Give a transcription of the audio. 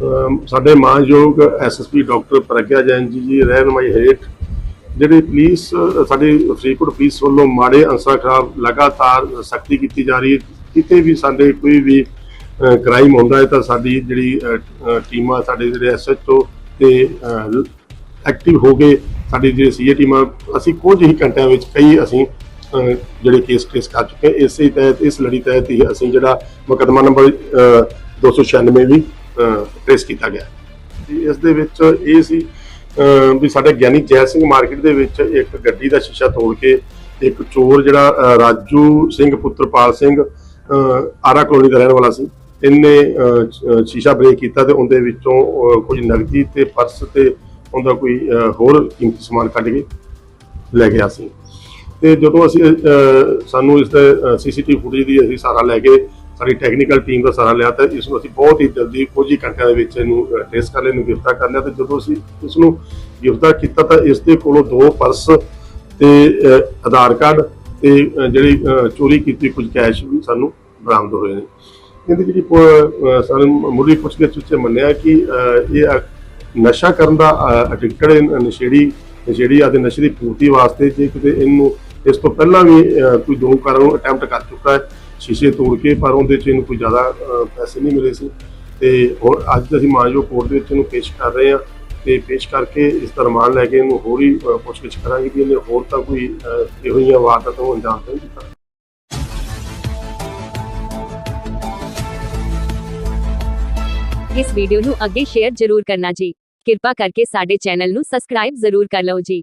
ਅਮ ਸਾਡੇ ਮਾਨਯੋਗ SSP doctor Pragya Jain ਜੀ ਜੀ ਰਹਿਨਮਾਈ ਹੇਠ ਜਿਹੜੀ ਪੁਲਿਸ ਅ, ਸਾਡੀ ਫਰੀਦਕੋਟ ਪੁਲਿਸ ਵੱਲੋਂ ਮਾੜੇ ਅੰਸਰਾਂ ਖਿਲਾਫ ਲਗਾਤਾਰ ਸਖਤੀ ਕੀਤੀ ਜਾ ਰਹੀ ਹੈ ਕਿਤੇ ਵੀ ਸਾਡੇ ਕੋਈ ਵੀ ਕ੍ਰਾਈਮ ਹੁੰਦਾ ਹੈ ਤਾਂ ਸਾਡੀ ਜਿਹੜੀ ਟੀਮਾਂ ਸਾਡੇ ਜਿਹੜੇ ਐਸਐਚਓ ਤੇ ਐਕਟਿਵ ਹੋ ਗਏ ਸਾਡੀ ਜਿਹੜੀ ਸੀਏ ਟੀਮਾਂ ਅਸੀਂ ਕੁਝ ਹੀ ਘੰਟਿਆਂ ਵਿੱਚ ਕਈ ਅਸੀਂ ਜਿਹੜੇ ਕੇਸ ਕੇਸ ਕਰ ਚੁੱਕੇ ਇਸੇ ਤਹਿਤ ਇਸ ਲੜੀ ਤਹਿਤ ਹੀ ਅਸੀਂ ਜਿਹੜਾ ਮੁਕੱਦਮਾ ਨੰਬਰ ਅ, 296 ਵੀ ਟ੍ਰੇਸ ਕੀਤਾ ਗਿਆ। ਤੇ ਇਸ ਦੇ ਵਿੱਚ ਇਹ ਸੀ ਵੀ ਸਾਡੇ ਗਿਆਨੀ ਜੈ ਸਿੰਘ ਮਾਰਕੀਟ ਦੇ ਵਿੱਚ ਇੱਕ ਗੱਡੀ ਦਾ ਸ਼ੀਸ਼ਾ ਤੋੜ ਕੇ ਇੱਕ ਚੋਰ ਜਿਹੜਾ ਰਾਜੂ ਸਿੰਘ ਪੁੱਤਰਪਾਲ ਸਿੰਘ ਆਰਾ ਕਲੋਨੀ ਦਾ ਰਹਿਣ ਵਾਲਾ ਸੀ। ਇਹਨੇ ਸ਼ੀਸ਼ਾ ਬ੍ਰੇਕ ਕੀਤਾ ਤੇ ਉਹਦੇ ਵਿੱਚੋਂ ਕੁਝ ਨਗਦੀ ਤੇ ਪਰਸ ਤੇ ਉਹਦਾ ਕੋਈ ਹੋਰ ਕੀਮਤੀ ਸਮਾਨ ਕੱਢ ਕੇ ਲੈ ਗਿਆ ਸੀ। ਤੇ ਜਦੋਂ ਅਸੀਂ ਅਹ, ਸਾਨੂੰ ਇਸ ਦਾ ਸੀਸੀਟੀਵੀ ਫੁਟੇਜ ਦੀ ਅਸੀਂ ਸਹਾਰਾ ਲੈ ਕੇ ਸਾਡੀ ਟੈਕਨੀਕਲ ਟੀਮ ਦਾ ਸਹਾਰਾ ਲਿਆ ਤਾਂ ਇਸ ਨੂੰ ਅਸੀਂ ਬਹੁਤ ਹੀ ਜਲਦੀ ਕੁਝ ਹੀ ਘੰਟਿਆਂ ਦੇ ਵਿੱਚ ਇਹਨੂੰ ਟੈਸਟ ਕਰ ਲਿਆ, ਇਹਨੂੰ ਗ੍ਰਿਫਤਾਰ ਕਰ ਲਿਆ ਤੇ ਜਦੋਂ ਅਸੀਂ ਇਸ ਨੂੰ ਗ੍ਰਿਫਤਾਰ ਕੀਤਾ ਤਾਂ ਇਸ ਦੇ ਕੋਲੋਂ ਦੋ ਪਰਸ ਤੇ ਆਧਾਰ ਕਾਰਡ ਤੇ ਜਿਹੜੀ ਚੋਰੀ ਕੀਤੀ ਕੁਝ ਕੈਸ਼ ਵੀ ਸਾਨੂੰ ਬਰਾਮਦ ਹੋਏ ਨੇ। ਇਹਦੀ ਜਿਹੜੀ ਸਾਨੂੰ ਮੁੱਢਲੀ ਪੁੱਛਗਿੱਛ ਵਿੱਚ ਮੰਨਿਆ ਕਿ ਇਹ ਨਸ਼ਾ ਕਰਨ ਦਾ ਐਡਿਕਟਡ ਨਸ਼ੇੜੀ ਨਸ਼ੇੜੀ ਆਦੇ ਨਸ਼ੇ ਦੀ ਪੂਰਤੀ ਵਾਸਤੇ ਜੇ ਕਿਤੇ ਇਹਨੂੰ ਇਸ ਤੋਂ ਪਹਿਲਾਂ ਵੀ ਕੋਈ ਦੋ ਕਾਰਾਂ ਨੂੰ ਅਟੈਂਪਟ ਕਰ ਚੁੱਕਾ ਹੈ ਸ਼ੀਸ਼ੇ ਤੋੜ ਕੇ, ਪਰ ਉਹਦੇ ਚ ਇਹਨੂੰ ਕੋਈ ਜ਼ਿਆਦਾ ਪੈਸੇ ਨਹੀਂ ਮਿਲੇ ਸੀ। ਤੇ ਹੁਣ ਅੱਜ ਅਸੀਂ ਮਾਨਯੋਗ ਕੋਰਟ ਦੇ ਵਿੱਚ ਇਹਨੂੰ ਪੇਸ਼ ਕਰ ਰਹੇ ਹਾਂ। ਤੇ ਪੇਸ਼ ਕਰਕੇ ਇਸ ਦਾ ਰਿਮਾਂਡ ਲੈ ਕੇ ਇਹਨੂੰ ਹੋਰ ਹੀ ਪੁੱਛਗਿੱਛ ਕਰਾਂਗੇ ਕਿ ਇਹਨੇ ਹੋਰ ਤਾਂ ਕੋਈ ਇਹੋ ਜਿਹੀਆਂ ਵਾਰਦਾਤਾਂ ਨੂੰ ਅੰਜਾਮ ਨਹੀਂ ਦਿੱਤਾ। ਇਸ ਵੀਡੀਓ ਨੂੰ ਅੱਗੇ ਸ਼ੇਅਰ ਜ਼ਰੂਰ ਕਰਨਾ ਜੀ। ਕਿਰਪਾ ਕਰਕੇ ਸਾਡੇ ਚੈਨਲ ਨੂੰ ਸਬਸਕ੍ਰਾਈਬ ਜ਼ਰੂਰ ਕਰ ਲਓ ਜੀ।